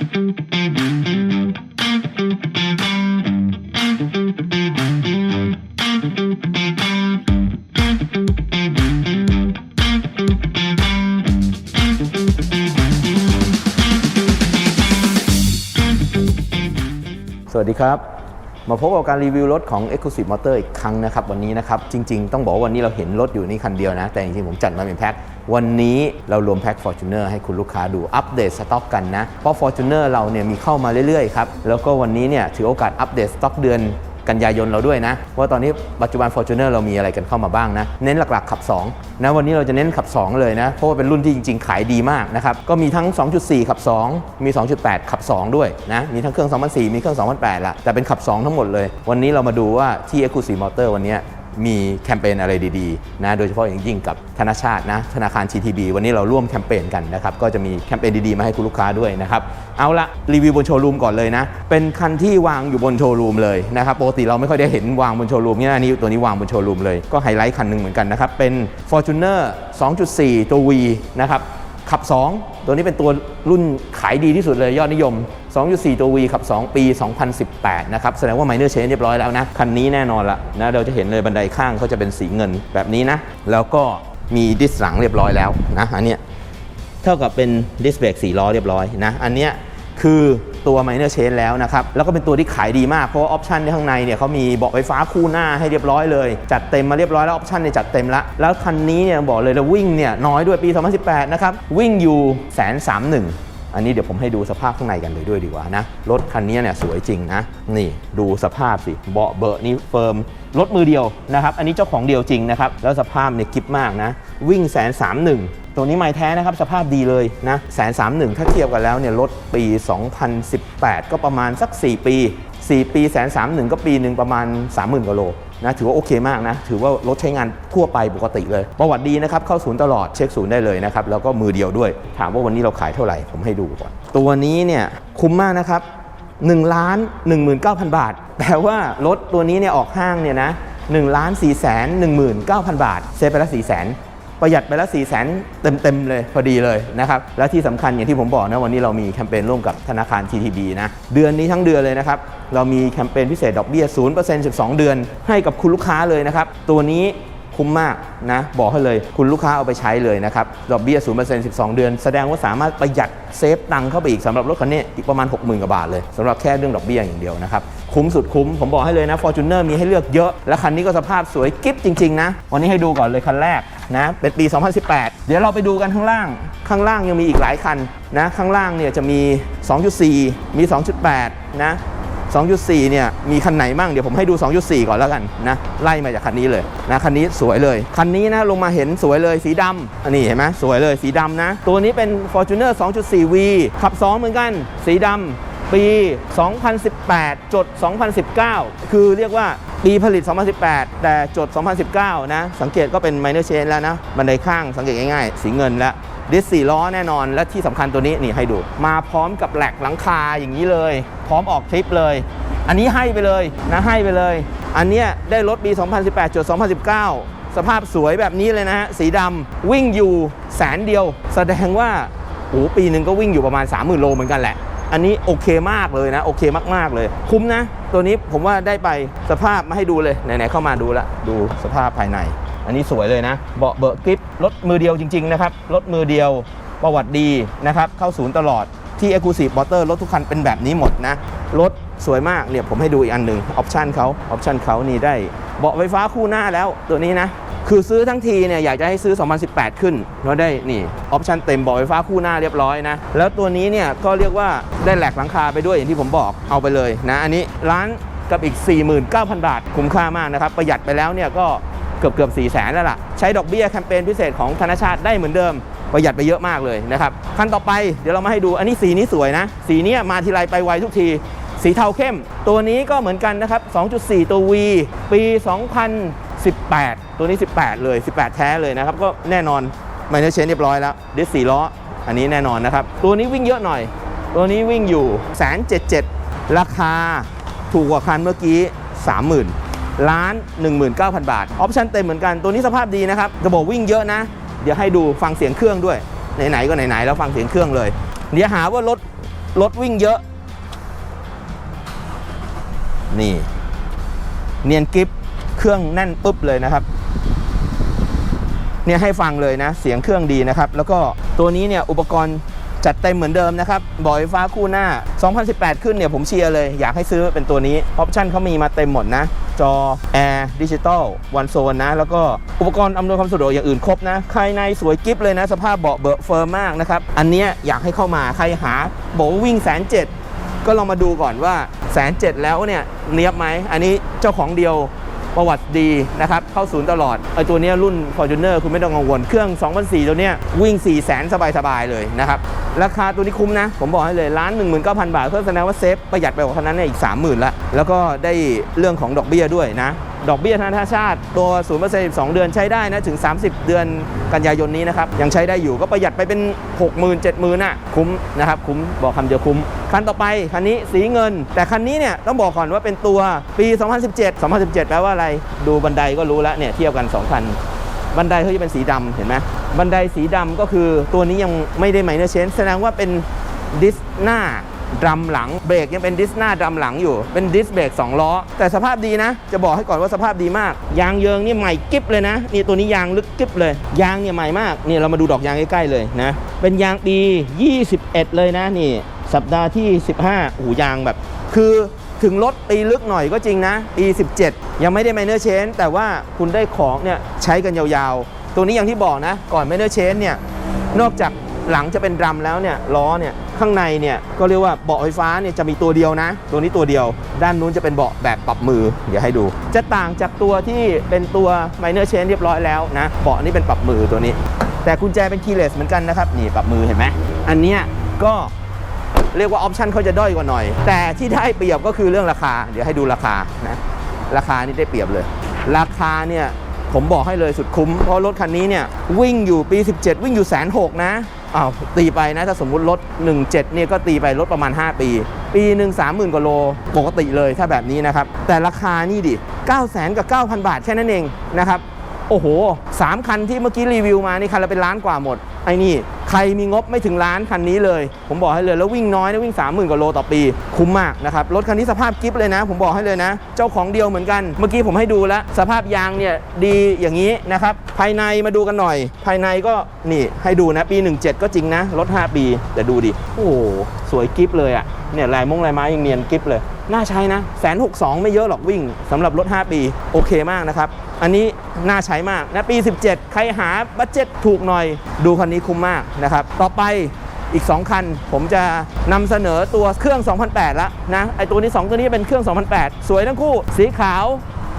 สวัสดีครับ มาพบกับการรีวิวรถของ Exclusive Motor อีกครั้งนะครับ วันนี้นะครับ จริงๆ ต้องบอกว่าวันนี้เราเห็นรถอยู่นี่คันเดียวนะ แต่จริงๆ ผมจัดมาเป็นแพ็ควันนี้เรารวมแพ็ค Fortuner ให้คุณลูกค้าดูอัปเดตสต็อกกันนะ เพราะ Fortuner เราเนี่ยมีเข้ามาเรื่อยๆ ครับ แล้วก็วันนี้เนี่ยถือโอกาสอัปเดตสต็อกเดือน กันยายนเราด้วยนะ ว่าตอนนี้ปัจจุบัน Fortuner เรามีอะไรกันเข้ามาบ้างนะ เน้นหลักๆขับ2นะวันนี้เราจะเน้นขับ 2 เลยนะ เพราะว่าเป็นรุ่นที่จริง ๆ ขายดีมากนะครับ ก็มีทั้ง 2.4 ขับ 2 มี 2.8 ขับ 2 ด้วยนะ มีทั้งเครื่อง 2004 มีเครื่อง 2008ละแต่เป็นขับ 2 ทั้งหมดเลย วันนี้เรามาดูว่าที่ e c l u s i v e Motor วันนี้ มีแคมเปญอะไรดีๆนะโดยเฉพาะอย่างยิ่งกับธนาชาตินะธนาคาร TTB วันนี้เราร่วมแคมเปญกันนะครับก็จะมีแคมเปญดีๆมาให้คุณลูกค้าด้วยนะครับเอาละรีวิวบนโชว์รูมก่อนเลยนะเป็นคันที่วางอยู่บนโชว์รูมเลยนะครับปกติเราไม่ค่อยได้เห็นวางบนโชว์รูมเนี่ยอันนี้ตัวนี้วางบนโชว์รูมเลยก็ไฮไลท์คันหนึ่งเหมือนกันนะครับเป็น Fortuner 2.4 ตัว V นะครับ ขับ 2 ตัวนี้เป็นตัวรุ่นขายดีที่สุดเลยยอดนิยม 2.4 ตัว V ขับ 2 ปี 2018 นะครับ แสดงว่า minor change เรียบร้อยแล้วนะ คันนี้แน่นอนละนะเราจะเห็นเลยบันไดข้างเขาจะเป็นสีเงินแบบนี้นะ แล้วก็มีดิสหลังเรียบร้อยแล้วนะอันเนี้ยเท่ากับเป็นดิสเบรก4ล้อเรียบร้อยนะอันเนี้ยคือ ตัว minor change แล้วนะครับ แล้วก็เป็นตัวที่ขายดีมาก เพราะว่าออปชันในข้างในเนี่ยเขามีเบาะไฟฟ้าคู่หน้าให้เรียบร้อยเลย จัดเต็มมาเรียบร้อยแล้วออปชันเนี่ยจัดเต็มล้วแล้วคันนี้เนี่ยบอกเลยแล้ววิ่งเนี่ยน้อยด้วยปี 2018 นะครับ วิ่งอยู่แสนสามหนึ่งอันนี้เดี๋ยวผมให้ดูสภาพข้างในกันเลยด้วยดีกว่านะ รถคันนี้เนี่ยสวยจริงนะ นี่ดูสภาพสิเบาะเบอะนี่เฟิร์มรถมือเดียวนะครับ อันนี้เจ้าของเดียวจริงนะครับ แล้วสภาพเนี่ยกิฟมากนะ วิ่งแสนสามหนึ่ง ตัวนี้ไม่แท้นะครับสภาพดีเลยนะแสนสามหนึ่งถ้าเทียบกันแล้วเนี่ยรถปี 2018 ก็ประมาณสัก 4 ปี 4 ปีแสนสามหนึ่งก็ปีหนึ่งประมาณ 30,000กว่าโลนะถือว่าโอเคมากนะ ถือว่ารถใช้งานทั่วไปปกติเลย ประวัติดีนะครับ เข้าศูนย์ตลอดเช็คศูนย์ได้เลยนะครับ แล้วก็มือเดียวด้วย ถามว่าวันนี้เราขายเท่าไหร่ ผมให้ดูก่อน ตัวนี้เนี่ยคุ้มมากนะครับ1ล้าน19,000 บาทแปลว่ารถตัวนี้เนี่ยออกห้างเนี่ยนะ1ล้าน4แสน19,000 บาท เซฟไปล้ว4แสน ประหยัดไปแล้ว4 0 0 0 0 0 เต็ม ๆ เลยพอดีเลยนะครับและที่สำคัญอย่างที่ผมบอกนะวันนี้เรามีแคมเปญร่วมกับธนาคาร TTB นะเดือนนี้ทั้งเดือนเลยนะครับเรามีแคมเปญพิเศษดอกเบี้ย0% 12 เดือน ให้กับคุณลูกค้าเลยนะครับตัวนี้ คุ้มมากนะ บอกให้เลย คุณลูกค้าเอาไปใช้เลยนะครับ ดอกเบี้ย 0% 12 เดือน แสดงว่าสามารถประหยัดเซฟตังค์เข้าไปอีกสำหรับรถคันนี้อีกประมาณ 60,000กว่าบาทเลยสำหรับแค่เรื่องดอกเบี้ยอย่างเดียวนะครับ คุ้มสุดคุ้ม ผมบอกให้เลยนะ Fortuner มีให้เลือกเยอะ และคันนี้ก็สภาพสวยกิ๊บจริง ๆ นะ วันนี้ให้ดูก่อนเลยคันแรกนะ เป็นปี 2018 เดี๋ยวเราไปดูกันข้างล่าง ข้างล่างยังมีอีกหลายคันนะ ข้างล่างเนี่ยจะมี 2.4 มี 2.8 นะ 2.4 เนี่ยมีคันไหนบ้างเดี๋ยวผมให้ดู 2.4 ก่อนแล้วกันนะไล่มาจากคันนี้เลยนะคันนี้สวยเลย คันนี้นะลงมาเห็นสวยเลยสีดำอันนี้เห็นไหมสวยเลยสีดำนะ ตัวนี้เป็น Fortuner 2.4V ขับ 2 เหมือนกัน สีดำปี 2018 จด 2019 คือเรียกว่าปีผลิต 2018 แต่จด 2019 นะ สังเกตก็เป็น minor change แล้วนะ บันไดข้างสังเกตง่ายๆ สีเงินแล้ว ดิสสี่ล้อแน่นอน และที่สำคัญตัวนี้นี่ให้ดู มาพร้อมกับแหลกหลังคาอย่างนี้เลย พร้อมออกทริปเลย อันนี้ให้ไปเลยนะให้ไปเลย อันเนี้ยได้รถปี 2018จด2019 สภาพสวยแบบนี้เลยนะฮะสีดำวิ่งอยู่แสนเดียว แสดงว่าโอ้ปีหนึ่งก็วิ่งอยู่ประมาณ 30,000 โลเหมือนกันแหละอันนี้โอเคมากเลยนะ โอเคมาก ๆ เลย คุ้มนะ ตัวนี้ผมว่าได้ไปสภาพมาให้ดูเลย ไหน ๆ เข้ามาดูละ ดูสภาพภายใน อันนี้สวยเลยนะ เบาะเบอะกริปรถมือเดียวจริงๆนะครับรถมือเดียวประวัติดีนะครับเข้าศูนย์ตลอดที่ Exclusive Motor รถทุกคันเป็นแบบนี้หมดนะรถสวยมากเนี่ยผมให้ดูอีกอันหนึ่งออปชันเขาออปชันเขานี่ได้เบาะไฟฟ้าคู่หน้าแล้วตัวนี้นะคือซื้อทั้งทีเนี่ยอยากจะให้ซื้อ 2018 ขึ้นเราได้นี่ออปชันเต็มเบาะไฟฟ้าคู่หน้าเรียบร้อยนะ แล้วตัวนี้เนี่ยก็เรียกว่าได้แหลกหลังคาไปด้วยอย่างที่ผมบอกเอาไปเลยนะ อันนี้ร้านกับอีก 49,000 บาท คุ้มค่ามากนะครับ ประหยัดไปแล้วเนี่ยก็ เกือบเกือบ4 0 0แสนแล้วล่ะ ใช้ดอกเบี้ยแคมเปญพิเศษของธนาชาติได้เหมือนเดิม ประหยัดไปเยอะมากเลยนะครับคันต่อไปเดี๋ยวเรามาให้ดูอันนี้สีนี้สวยนะ สีเนี้ยมาทีไรไปไวทุกที สีเทาเข้ม ตัวนี้ก็เหมือนกันนะครับ 2.4 ตัว V ปี 2018 ตัวนี้ 18 เลย 18 แท้เลยนะครับ ก็แน่นอนไมเนอร์เชนเรียบร้อยแล้วดิสสีล้อ อันนี้แน่นอนนะครับ ตัวนี้วิ่งเยอะหน่อย ตัวนี้วิ่งอยู่แสนเจ็ดเจ็ดราคาถูกกว่าคันเมื่อกี้ 30,000 ล้าน19,000 บาท ออปชั่นเต็มเหมือนกัน ตัวนี้สภาพดีนะครับ จะบอกวิ่งเยอะนะ เดี๋ยวให้ดูฟังเสียงเครื่องด้วย ไหนๆก็ไหนๆแล้วฟังเสียงเครื่องเลย เดี๋ยวหาว่ารถรถวิ่งเยอะ นี่ เนียนกิฟเครื่องแน่นปุ๊บเลยนะครับ เนี่ยให้ฟังเลยนะ เสียงเครื่องดีนะครับ แล้วก็ตัวนี้เนี่ยอุปกรณ์จัดเต็มเหมือนเดิมนะครับบอไฟฟ้าคู่หน้า 2018 ขึ้นเนี่ยผมเชียร์เลย อยากให้ซื้อเป็นตัวนี้ ออปชั่นเขามีมาเต็มหมดนะจอแอร์ดิจิตอลวันโซนนะ แล้วก็อุปกรณ์อำนวยความสะดวกอย่างอื่นครบนะภายในสวยกิฟเลยนะ สภาพเบาะเบอะเฟิร์มมากนะครับ อันเนี้ยอยากให้เข้ามาใครหาบอกว่าวิ่งแสนเจ็ดก็ลองมาดูก่อนว่าแสนเจ็ดแล้วเนี่ยเนียบไหม อันนี้เจ้าของเดียวประวัติดีนะครับ เข้าศูนย์ตลอดไอตัวนี้รุ่น Fortuner คุณไม่ต้องกังวล เครื่อง 2004 ตัวเนี้ยวิ่ง 4 0 0แสนสบาย ๆ เลยนะครับราคาตัวนี้คุ้มนะ ผมบอกให้เลยล้าน19,000 บาท เพื่อแสดงว่าเซฟประหยัดไปกว่าคันนั้นเนี่ยอีก 30,000ละแล้วก็ได้เรื่องของดอกเบี้ยด้วยนะ ดอกเบี้ยธนาชาติตัว0% 12 เดือนใช้ได้นะถึง 30 เดือนกันยายนนี้นะครับ ยังใช้ได้อยู่ก็ประหยัดไปเป็น 60,000 70,000น่ะคุ้มนะครับคุ้มบอกคำเดียวคุ้ม คันต่อไปคันนี้สีเงิน แต่คันนี้เนี่ยต้องบอกก่อนว่าเป็นตัวปี 2017 2017 แปลว่าอะไร ดูบันไดก็รู้แล้วเนี่ยเทียบกัน2คันบันไดเขาจะเป็นสีดำเห็นไหม บันไดสีดำก็คือตัวนี้ยังไม่ได้ไมเนอร์เชนแสดงว่าเป็นดิสหน้าดรัมหลังเบรกยังเป็นดิสหน้าดรัมหลังอยู่ เป็นดิสเบรก2ล้อ แต่สภาพดีนะ จะบอกให้ก่อนว่าสภาพดีมาก ยางเยิงนี่ใหม่กิ๊บเลยนะ นี่ตัวนี้ยางลึกกิ๊บเลย ยางเนี่ยใหม่มากนี่เรามาดูดอกยางใกล้ๆเลยนะ เป็นยางปี 21 เลยนะนี่ สัปดาห์ที่ 15โอ้โหยางแบบ คือถึงรถปีลึกหน่อยก็จริงนะปี 17 ยังไม่ได้ไมเนอร์เชนแต่ว่าคุณได้ของเนี่ยใช้กันยาวๆ ตัวนี้อย่างที่บอกนะ ก่อนไมเนอร์เชนเนี่ยนอกจากหลังจะเป็นดรัมแล้วเนี่ยล้อเนี่ยข้างในเนี่ยก็เรียกว่าเบาะไฟฟ้าเนี่ยจะมีตัวเดียวนะ ตัวนี้ตัวเดียว ด้านนู้นจะเป็นเบาะแบบปรับมือ เดี๋ยวให้ดู จะต่างจากตัวที่เป็นตัวไมเนอร์เชนเรียบร้อยแล้วนะเบาะนี่เป็นปรับมือตัวนี้ แต่กุญแจเป็นคีย์เลสเหมือนกันนะครับนี่ปรับมือเห็นไหมอันเนี้ยก็เรียกว่าออปชันเขาจะด้อยกว่าหน่อย แต่ที่ได้เปรียบก็คือเรื่องราคา เดี๋ยวให้ดูราคานะราคานี่ได้เปรียบเลย ราคาเนี่ย ผมบอกให้เลยสุดคุ้ม เพราะรถคันนี้เนี่ยวิ่งอยู่ปี 17 วิ่งอยู่แสนหกนะอ้าวตีไปนะ ถ้าสมมุติรถ 17 เนี่ยก็ตีไปรถประมาณ 5 ปี ปีหนึ่ง30,000กว่าโลปกติเลยถ้าแบบนี้นะครับ แต่ราคานี่ดิ 9 0 0 0 0กับ 9,000 บาทแค่นั้นเองนะครับ โอ้โหสามคันที่เมื่อกี้รีวิวมานี่คันละเป็นล้านกว่าหมด ไอ้นี่ ใครมีงบไม่ถึงล้านคันนี้เลย ผมบอกให้เลยแล้ววิ่งน้อยนะวิ่ง 30,000กว่าโลต่อปี คุ้มมากนะครับ รถคันนี้สภาพกิฟเลยนะ ผมบอกให้เลยนะ เจ้าของเดียวเหมือนกัน เมื่อกี้ผมให้ดูแล้ว สภาพยางเนี่ยดีอย่างนี้นะครับ ภายในมาดูกันหน่อย ภายในก็นี่ให้ดูนะปี 17 ก็จริงนะ รถ 5 ปี แต่ดูดิ โอ้สวยกิฟเลยอะ่ะเนี่ยลายมงลายไม้ยังเนียนกิฟเลย น่าใช้นะแสนหกสองไม่เยอะหรอกวิ่งสำหรับรถ 5 ปี โอเคมากนะครับ อันนี้น่าใช้มากนะปี 17 ใครหาบัตเจ็ตถูกหน่อย ดูคันนี้คุ้มมากนะครับ ต่อไปอีก 2 คัน ผมจะนำเสนอตัวเครื่อง 2008 ละนะไอตัวนี้ 2 ตัวนี้เป็นเครื่อง 2008 สวยทั้งคู่ สีขาว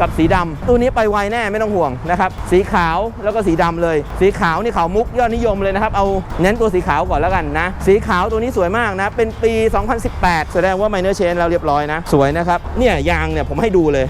กับสีดำตัวนี้ไปไวแน่ไม่ต้องห่วงนะครับสีขาวแล้วก็สีดำเลย สีขาวนี่ขาวมุกยอดนิยมเลยนะครับเอาเน้นตัวสีขาวก่อนแล้วกันนะสีขาวตัวนี้สวยมากนะเป็นปี 2018 แสดงว่าไมเนอร์เชนเราเรียบร้อยนะสวยนะครับเนี่ยยางเนี่ยผมให้ดูเลย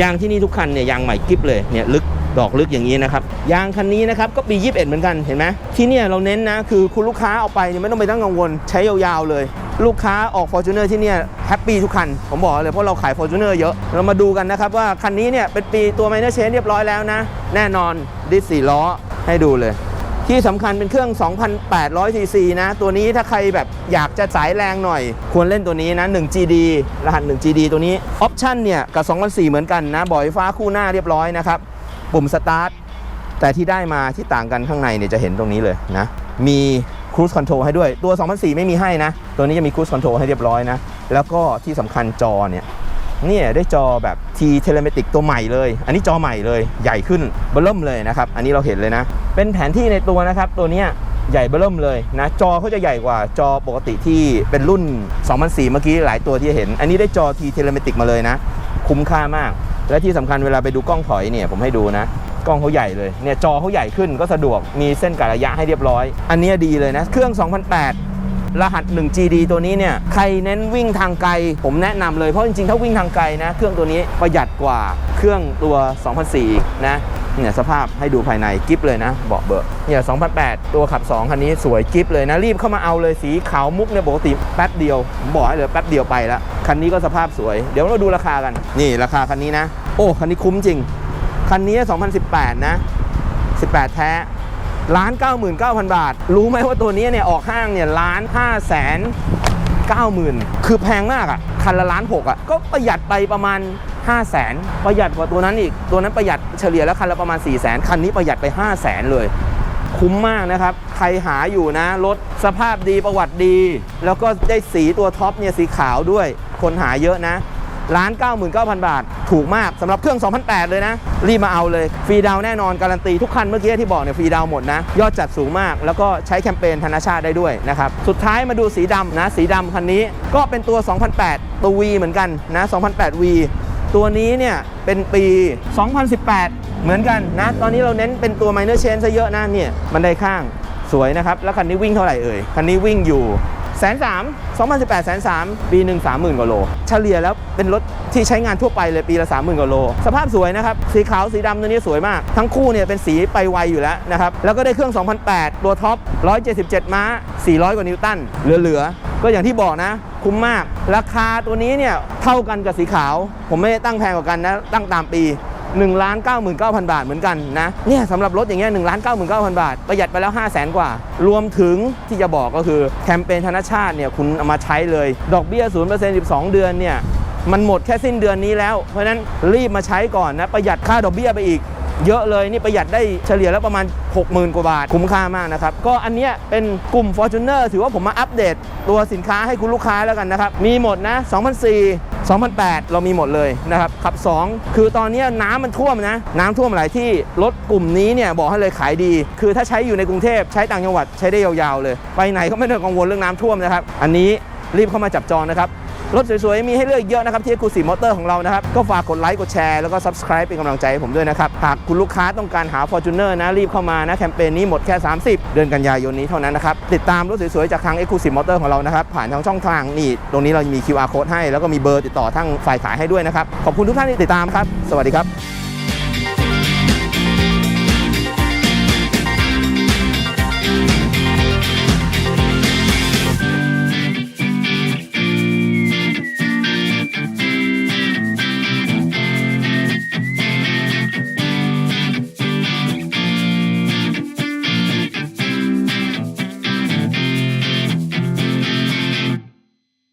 ยางที่นี่ทุกคันเนี่ยยางใหม่กริบเลยเนี่ยลึก ดอกลึกอย่างนี้นะครับ ยางคันนี้นะครับก็ปี 21 เหมือนกันเห็นไหมที่เนี่ยเราเน้นนะคือคุณลูกค้าเอาไปเนี่ยไม่ต้องไปตั้งกังวล ใช้ยาวๆเลย ลูกค้าออก f o r t u n e r ที่เนี่ยแฮปปี้ทุกคัน ผมบอกเลยเพราะเราขาย f o r t u n e r เยอะ เรามาดูกันนะครับว่าคันนี้เนี่ยเป็นปีตัว minor change เรียบร้อยแล้วนะ แน่นอนดิสสี่ล้อให้ดูเลยที่สำคัญเป็นเครื่อง 2,800 cc นะ ตัวนี้ถ้าใครแบบอยากจะสายแรงหน่อย ควรเล่นตัวนี้นะ 1 GD รหัส 1 GD ตัวนี้ ออปชั่นเนี่ย กับ 2,400 เหมือนกันนะ บ่อยฟ้าคู่หน้าเรียบร้อยนะครับ ปุ่มสตาร์ทแต่ที่ได้มาที่ต่างกันข้างในเนี่ยจะเห็นตรงนี้เลยนะ มีครู e คอนโทรลให้ด้วย ตัว 2004 ไม่มีให้นะ ตัวนี้จะมีครู e คอนโทรลให้เรียบร้อยนะ แล้วก็ที่สำคัญจอเนี่ยเนี่ยได้จอแบบ T Telematic ตัวใหม่เลย อันนี้จอใหม่เลยใหญ่ขึ้นเบิ่มเลยนะครับ อันนี้เราเห็นเลยนะ เป็นแผนที่ในตัวนะครับ ตัวเนี้ยใหญ่เบิ่มเลยนะ จอเขาจะใหญ่กว่าจอปกติที่เป็นรุ่น 2004 เมื่อกี้หลายตัวที่เห็น อันนี้ได้จอ T Telematic มาเลยนะ คุ้มค่ามาก และที่สำคัญเวลาไปดูกล้องถอยเนี่ยผมให้ดูนะ กล้องเขาใหญ่เลยเนี่ยจอเขาใหญ่ขึ้นก็สะดวกมีเส้นกะระยะให้เรียบร้อย อันนี้ดีเลยนะ เครื่อง 2008 รหัส 1 GD ตัวนี้เนี่ยใครเน้นวิ่งทางไกล ผมแนะนำเลยเพราะจริงๆ ถ้าวิ่งทางไกลนะ เครื่องตัวนี้ประหยัดกว่าเครื่องตัว 2004นะเนี่ยสภาพให้ดูภายในกิฟเลยนะเบาะเบอะเนี่ย2008 ตัวขับ 2 คันนี้สวยกิฟเลยนะ รีบเข้ามาเอาเลยสีขาวมุกเนี่ยปกติแป๊บเดียวบอกให้เลยแป๊บเดียวไปแล้ว คันนี้ก็สภาพสวย เดี๋ยวเราดูราคากัน นี่ราคาคันนี้นะ โอ้ คันนี้คุ้มจริง คันนี้ 2018 นะ 18 แท้ล้าน99,000 บาท รู้ไหมว่าตัวนี้เนี่ยออกห้างเนี่ยล้าน5แสน90,000คือแพงมากอะ่ะ คันละล้านหกอะ ก็ประหยัดไปประมาณ 5 0 0แสนประหยัดกว่าตัวนั้นอีก ตัวนั้นประหยัดเฉลี่ยแล้วคันละประมาณ 4 0 0แสนคันนี้ประหยัดไป 5 0 0แสนเลย คุ้มมากนะครับ ใครหาอยู่นะ รถสภาพดีประวัติดี แล้วก็ได้สีตัวท็อปเนี่ยสีขาวด้วย คนหาเยอะนะล้าน99,000 บาท ถูกมากสำหรับเครื่อง2008เลยนะ รีบมาเอาเลย ฟรีดาวแน่นอน การันตีทุกคันเมื่อกี้ที่บอกเนี่ยฟรีดาวหมดนะ ยอดจัดสูงมาก แล้วก็ใช้แคมเปญธนาชาติได้ด้วยนะครับ สุดท้ายมาดูสีดำนะ สีดำคันนี้ก็เป็นตัว2008ตัว V เหมือนกันนะ2008 V ตัวนี้เนี่ย เป็นปี 2018 เหมือนกันนะ ตอนนี้เราเน้นเป็นตัว minor change ซะเยอะนะเนี่ยบันได้ข้างสวยนะครับแล้วคันนี้วิ่งเท่าไหร่เอ่ยคันนี้วิ่งอยู่ แสนสาม2018แสนสามปีหนึ่งสามหมื่นกว่าโล เฉลี่ยแล้วเป็นรถที่ใช้งานทั่วไปเลยปีละ30,000กว่าโล สภาพสวยนะครับ สีขาวสีดำตัวนี้สวยมาก ทั้งคู่เนี่ยเป็นสีไปไวอยู่แล้วนะครับ แล้วก็ได้เครื่อง 2008 ตัวท็อป 177 ม้า 400 กว่านิวตันเหลือๆ ก็อย่างที่บอกนะคุ้มมาก ราคาตัวนี้เนี่ยเท่ากันกับสีขาว ผมไม่ได้ตั้งแพงกว่ากันนะตั้งตามปี 1ล้าน99,000 บาทเหมือนกันนะเนี่ยสำหรับรถอย่างเงี้ย1ล้าน99,000บาท ประหยัดไปแล้ว 5 0 0แสนกว่า รวมถึงที่จะบอกก็คือแคมเปญธนชาติเนี่ยคุณเอามาใช้เลย ดอกเบี้ย0% 12เดือนเนี่ยมันหมดแค่สิ้นเดือนนี้แล้ว เพราะฉะนั้นรีบมาใช้ก่อนนะประหยัดค่าดอกเบี้ยไปอีกเยอะเลยนี่ประหยัดได้เฉลี่ยแล้วประมาณ 60,000 กว่าบาท คุ้มค่ามากนะครับ ก็อันเนี้ยเป็นกลุ่ม Fortuner ถือว่าผมมาอัปเดตตัวสินค้าให้คุณลูกค้าแล้วกันนะครับ มีหมดนะ 2004 2008 เรามีหมดเลยนะครับขับ 2 คือตอนนี้น้ำมันท่วมนะ น้ำท่วมหลายที่รถกลุ่มนี้เนี่ยบอกให้เลยขายดี คือถ้าใช้อยู่ในกรุงเทพใช้ต่างจังหวัดใช้ได้ยาวๆเลย ไปไหนก็ไม่ต้องกังวลเรื่องน้ำท่วมนะครับ อันนี้รีบเข้ามาจับจองนะครับ รถสวยๆ มีให้เลือกเยอะนะครับที่คูสีมอเตอร์ของเรานะครับ ก็ฝากกดไลค์กดแชร์แล้วก็ Subscribe เป็นกำลังใจให้ผมด้วยนะครับ หากคุณลูกค้าต้องการหา Fortuner นะ รีบเข้ามานะ แคมเปญนี้หมดแค่ 30 เดือนกันยายนนี้เท่านั้นนะครับ ติดตามรถสวยๆ จากทาง Exclusive Motor ของเรานะครับ ผ่านทางช่องทางนี่ตรงนี้เรามี QR code ให้ แล้วก็มีเบอร์ติดต่อทั้งฝ่ายขายให้ด้วยนะครับขอบคุณทุกท่านที่ติดตามครับ สวัสดีครับ